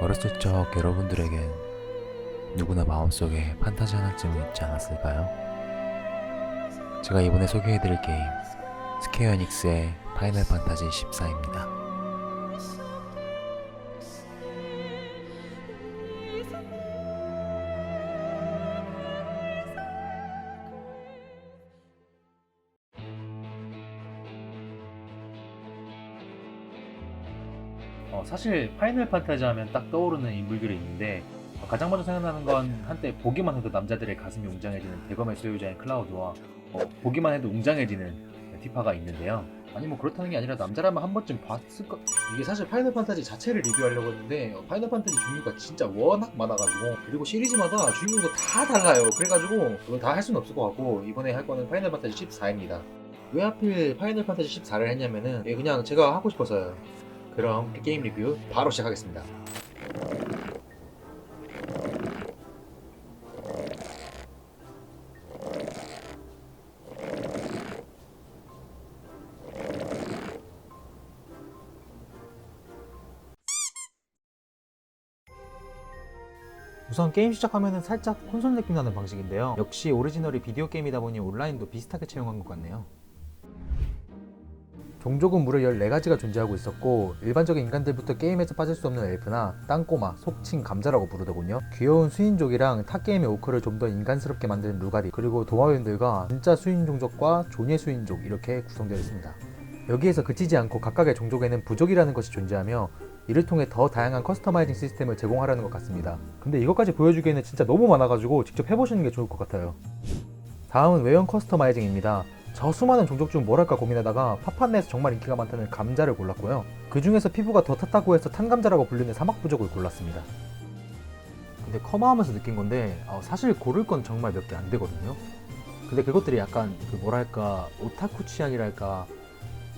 어렸을 적 여러분들에겐 누구나 마음속에 판타지 하나쯤은 있지 않았을까요? 제가 이번에 소개해드릴 게임 스퀘어 에닉스의 파이널 판타지 14입니다. 어, 사실 파이널 판타지 하면 딱 떠오르는 인물들이 있는데 어, 가장 먼저 생각나는 건 한때 보기만 해도 남자들의 가슴이 웅장해지는 대검의 소유자인 클라우드와 어, 보기만 해도 웅장해지는 티파가 있는데요. 아니 뭐 그렇다는 게 아니라 남자라면 한 번쯤 봤을 것 이게 사실 파이널 판타지 자체를 리뷰하려고 했는데 어, 파이널 판타지 종류가 진짜 워낙 많아가지고 그리고 시리즈마다 주인공도 다 달라요. 그래가지고 그걸 다할 수는 없을 것 같고 이번에 할 거는 파이널 판타지 14입니다. 왜 하필 파이널 판타지 14를 했냐면은 예, 그냥 제가 하고 싶어서요. 그럼 게임 리뷰 바로 시작하겠습니다. 우선 게임 시작하면 살짝 콘솔 느낌 나는 방식인데요. 역시 오리지널이 비디오 게임이다 보니 온라인도 비슷하게 채용한 것 같네요. 종족은 무려 14가지가 존재하고 있었고 일반적인 인간들부터 게임에서 빠질 수 없는 엘프나 땅꼬마, 속칭 감자라고 부르더군요. 귀여운 수인족이랑 타 게임의 오크를 좀 더 인간스럽게 만드는 루가리 그리고 도마뱀들과 진짜 수인 종족과 존예 수인족 이렇게 구성되어 있습니다. 여기에서 그치지 않고 각각의 종족에는 부족이라는 것이 존재하며 이를 통해 더 다양한 커스터마이징 시스템을 제공하려는 것 같습니다. 근데 이것까지 보여주기에는 진짜 너무 많아가지고 직접 해보시는 게 좋을 것 같아요. 다음은 외형 커스터마이징입니다. 저 수많은 종족 중 뭘 할까 고민하다가 파판 내에서 정말 인기가 많다는 감자를 골랐고요. 그 중에서 피부가 더 탔다고 해서 탄감자라고 불리는 사막 부족을 골랐습니다. 근데 커마하면서 느낀 건데 어, 사실 고를 건 정말 몇 개 안 되거든요. 근데 그것들이 약간 그 뭐랄까 오타쿠 취향이랄까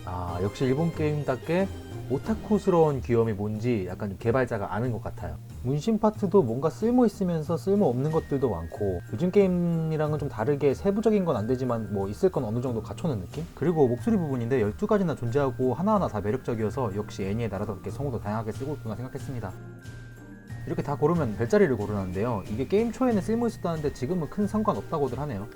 아 역시 일본 게임답게 오타쿠스러운 귀여움이 뭔지 약간 개발자가 아는 것 같아요. 문신 파트도 뭔가 쓸모 있으면서 쓸모 없는 것들도 많고 요즘 게임이랑은 좀 다르게 세부적인 건 안 되지만 뭐 있을 건 어느 정도 갖춰놓은 느낌? 그리고 목소리 부분인데 12가지나 존재하고 하나하나 다 매력적이어서 역시 애니의 나라답게 성우도 다양하게 쓰고 있구나 생각했습니다. 이렇게 다 고르면 별자리를 고르는데요. 이게 게임 초에는 쓸모 있었다는데 지금은 큰 상관없다고들 하네요.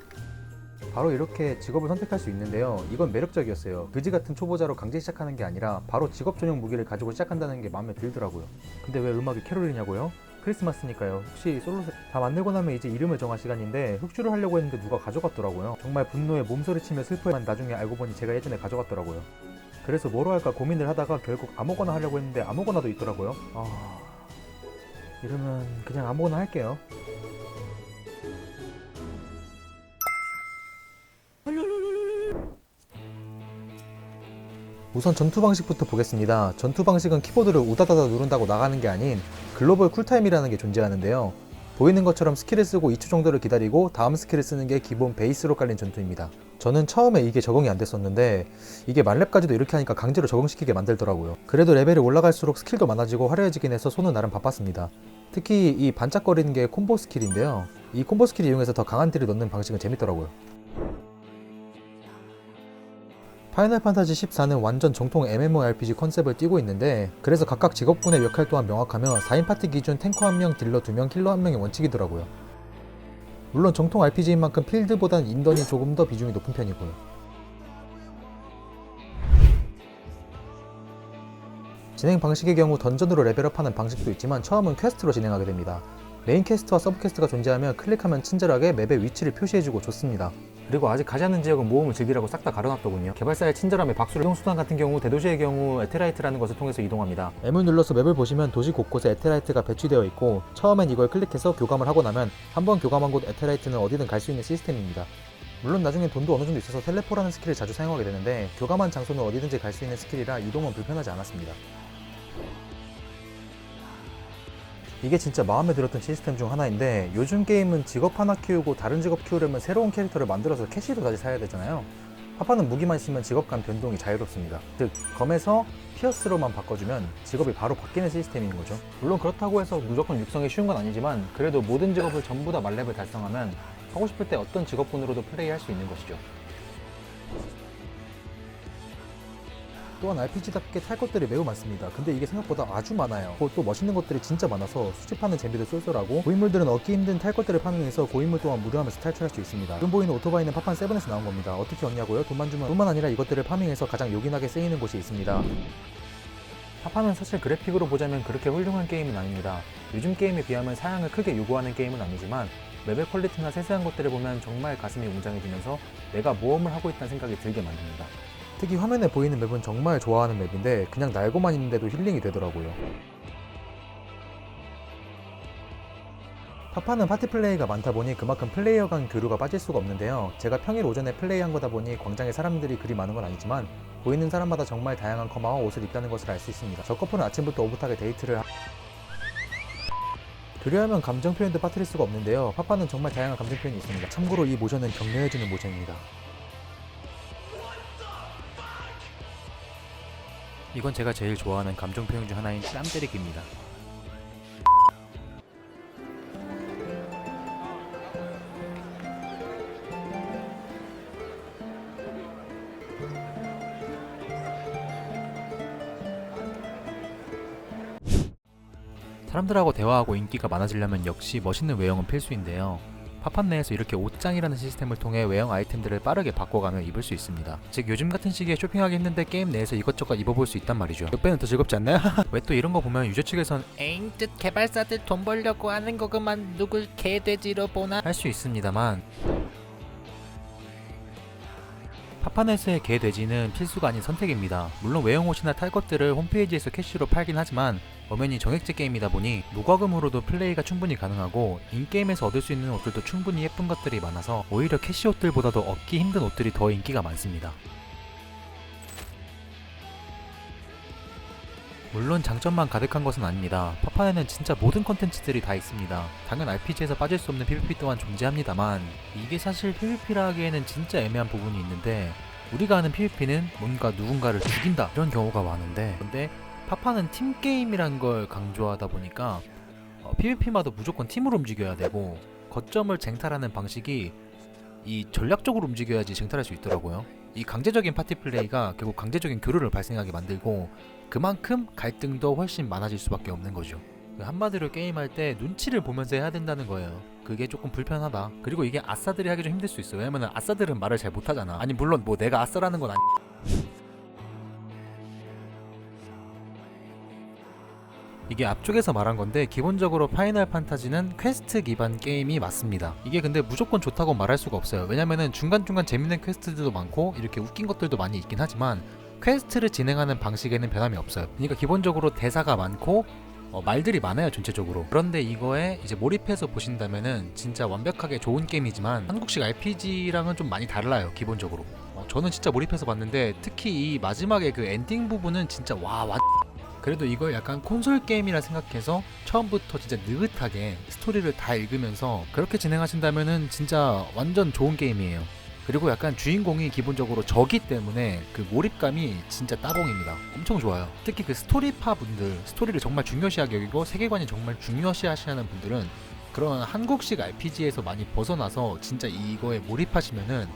바로 이렇게 직업을 선택할 수 있는데요. 이건 매력적이었어요. 그지 같은 초보자로 강제 시작하는 게 아니라 바로 직업 전용 무기를 가지고 시작한다는 게 마음에 들더라고요. 근데 왜 음악이 캐롤이냐고요? 크리스마스니까요. 혹시 솔로 세- 다 만들고 나면 이제 이름을 정할 시간인데 흑주를 하려고 했는데 누가 가져갔더라고요. 정말 분노에 몸소리치며 슬퍼만 나중에 알고 보니 제가 예전에 가져갔더라고요. 그래서 뭐로 할까 고민을 하다가 결국 아무거나 하려고 했는데 아무거나도 있더라고요. 아... 이러면 그냥 아무거나 할게요. 우선 전투 방식부터 보겠습니다. 전투 방식은 키보드를 우다다다 누른다고 나가는 게 아닌 글로벌 쿨타임이라는 게 존재하는데요. 보이는 것처럼 스킬을 쓰고 2초 정도를 기다리고 다음 스킬을 쓰는 게 기본 베이스로 깔린 전투입니다. 저는 처음에 이게 적응이 안 됐었는데 이게 말렙까지도 이렇게 하니까 강제로 적응시키게 만들더라고요. 그래도 레벨이 올라갈수록 스킬도 많아지고 화려해지긴 해서 손은 나름 바빴습니다. 특히 이 반짝거리는 게 콤보 스킬인데요. 이 콤보 스킬 이용해서 더 강한 딜을 넣는 방식은 재밌더라고요. 파이널 판타지 14는 완전 정통 MMORPG 컨셉을 띠고 있는데 그래서 각각 직업군의 역할 또한 명확하며 4인 파티 기준 탱커 1명, 딜러 2명, 힐러 1명이 원칙이더라고요. 물론 정통 RPG인 만큼 필드보단 인던이 조금 더 비중이 높은 편이고요. 진행 방식의 경우 던전으로 레벨업하는 방식도 있지만 처음은 퀘스트로 진행하게 됩니다. 메인 퀘스트와 서브 퀘스트가 존재하면 클릭하면 친절하게 맵의 위치를 표시해주고 좋습니다. 그리고 아직 가지 않은 지역은 모험을 즐기라고 싹 다 가려놨더군요. 개발사의 친절함에 박수를 이동 수단 같은 경우 대도시의 경우 에테라이트라는 것을 통해서 이동합니다. M을 눌러서 맵을 보시면 도시 곳곳에 에테라이트가 배치되어 있고 처음엔 이걸 클릭해서 교감을 하고 나면 한번 교감한 곳 에테라이트는 어디든 갈 수 있는 시스템입니다. 물론 나중에 돈도 어느 정도 있어서 텔레포라는 스킬을 자주 사용하게 되는데 교감한 장소는 어디든지 갈 수 있는 스킬이라 이동은 불편하지 않았습니다. 이게 진짜 마음에 들었던 시스템 중 하나인데 요즘 게임은 직업 하나 키우고 다른 직업 키우려면 새로운 캐릭터를 만들어서 캐시도 다시 사야 되잖아요. 파파는 무기만 있으면 직업 간 변동이 자유롭습니다. 즉 검에서 피어스로만 바꿔주면 직업이 바로 바뀌는 시스템인 거죠. 물론 그렇다고 해서 무조건 육성이 쉬운 건 아니지만 그래도 모든 직업을 전부 다 만렙을 달성하면 하고 싶을 때 어떤 직업군으로도 플레이할 수 있는 것이죠. 또한 RPG답게 탈 것들이 매우 많습니다. 근데 이게 생각보다 아주 많아요. 또 멋있는 것들이 진짜 많아서 수집하는 재미도 쏠쏠하고 고인물들은 얻기 힘든 탈 것들을 파밍해서 고인물 또한 무료하면서 탈출할 수 있습니다. 지금 보이는 오토바이는 파판 7에서 나온 겁니다. 어떻게 얻냐고요? 돈만 주면 뿐만 아니라 이것들을 파밍해서 가장 요긴하게 쓰이는 곳이 있습니다. 파파는 사실 그래픽으로 보자면 그렇게 훌륭한 게임은 아닙니다. 요즘 게임에 비하면 사양을 크게 요구하는 게임은 아니지만 맵의 퀄리티나 세세한 것들을 보면 정말 가슴이 웅장해지면서 내가 모험을 하고 있다는 생각이 들게 만듭니다. 특히 화면에 보이는 맵은 정말 좋아하는 맵인데 그냥 날고만 있는데도 힐링이 되더라고요. 파파는 파티 플레이가 많다 보니 그만큼 플레이어 간 교류가 빠질 수가 없는데요. 제가 평일 오전에 플레이한 거다 보니 광장에 사람들이 그리 많은 건 아니지만 보이는 사람마다 정말 다양한 커마와 옷을 입다는 것을 알 수 있습니다. 저 커플은 아침부터 오붓하게 데이트를 하... 교류하면 감정 표현도 빠뜨릴 수가 없는데요. 파파는 정말 다양한 감정 표현이 있습니다. 참고로 이 모션은 격려해주는 모션입니다. 이건 제가 제일 좋아하는 감정 표현 중 하나인 뺨 때리기입니다. 사람들하고 대화하고 인기가 많아지려면 역시 멋있는 외형은 필수인데요. 팝판 내에서 이렇게 옷장이라는 시스템을 통해 외형 아이템들을 빠르게 바꿔가며 입을 수 있습니다. 즉 요즘 같은 시기에 쇼핑하기 힘든데 게임 내에서 이것저것 입어볼 수 있단 말이죠. 역배는 더 즐겁지 않나요? 왜 또 이런 거 보면 유저 측에선 에잉 뜻 개발사들 돈 벌려고 하는 거그만 누굴 개돼지로 보나 할 수 있습니다만 파파넷의 개 돼지는 필수가 아닌 선택입니다. 물론 외형 옷이나 탈 것들을 홈페이지에서 캐시로 팔긴 하지만 엄연히 정액제 게임이다 보니 무과금으로도 플레이가 충분히 가능하고 인게임에서 얻을 수 있는 옷들도 충분히 예쁜 것들이 많아서 오히려 캐시 옷들보다도 얻기 힘든 옷들이 더 인기가 많습니다. 물론 장점만 가득한 것은 아닙니다. 파파에는 진짜 모든 컨텐츠들이 다 있습니다. 당연 RPG에서 빠질 수 없는 PVP 또한 존재합니다만 이게 사실 PVP라 하기에는 진짜 애매한 부분이 있는데 우리가 아는 PVP는 뭔가 누군가를 죽인다 이런 경우가 많은데 근데 파파는 팀 게임이란 걸 강조하다 보니까 어, PVP마다 무조건 팀으로 움직여야 되고 거점을 쟁탈하는 방식이 이 전략적으로 움직여야지 쟁탈할 수 있더라고요. 이 강제적인 파티 플레이가 결국 강제적인 교류를 발생하게 만들고 그만큼 갈등도 훨씬 많아질 수밖에 없는 거죠. 그 한마디로 게임할 때 눈치를 보면서 해야 된다는 거예요. 그게 조금 불편하다. 그리고 이게 아싸들이 하기 좀 힘들 수 있어요. 왜냐면 아싸들은 말을 잘 못하잖아. 아니 물론 뭐 내가 아싸라는 건 아니. 이게 앞쪽에서 말한 건데 기본적으로 파이널 판타지는 퀘스트 기반 게임이 맞습니다. 이게 근데 무조건 좋다고 말할 수가 없어요. 왜냐면은 중간중간 재밌는 퀘스트들도 많고 이렇게 웃긴 것들도 많이 있긴 하지만 퀘스트를 진행하는 방식에는 변함이 없어요. 그러니까 기본적으로 대사가 많고 어, 말들이 많아요 전체적으로. 그런데 이거에 이제 몰입해서 보신다면은 진짜 완벽하게 좋은 게임이지만 한국식 RPG랑은 좀 많이 달라요 기본적으로. 어, 저는 진짜 몰입해서 봤는데 특히 이 마지막에 그 엔딩 부분은 진짜 와 완. 그래도 이걸 약간 콘솔 게임이라 생각해서 처음부터 진짜 느긋하게 스토리를 다 읽으면서 그렇게 진행하신다면은 진짜 완전 좋은 게임이에요. 그리고 약간 주인공이 기본적으로 저기 때문에 그 몰입감이 진짜 따봉입니다. 엄청 좋아요. 특히 그 스토리파 분들, 스토리를 정말 중요시하게 여기고 세계관이 정말 중요시 하시는 분들은 그런 한국식 RPG에서 많이 벗어나서 진짜 이거에 몰입하시면은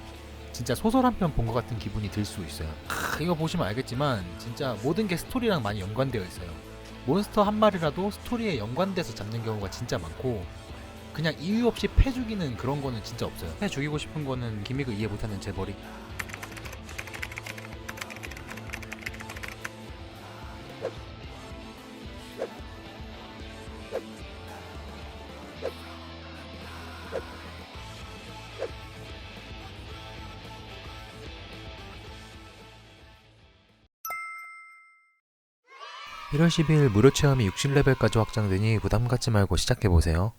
진짜 소설 한 편 본 것 같은 기분이 들 수 있어요. 크, 이거 보시면 알겠지만 진짜 모든 게 스토리랑 많이 연관되어 있어요. 몬스터 한 마리라도 스토리에 연관돼서 잡는 경우가 진짜 많고 그냥 이유 없이 패 죽이는 그런 거는 진짜 없어요. 패 죽이고 싶은 거는 기믹을 이해 못하는 제 머리. (1월 12일) 무료 체험이 60레벨까지 확장되니 부담 갖지 말고 시작해보세요.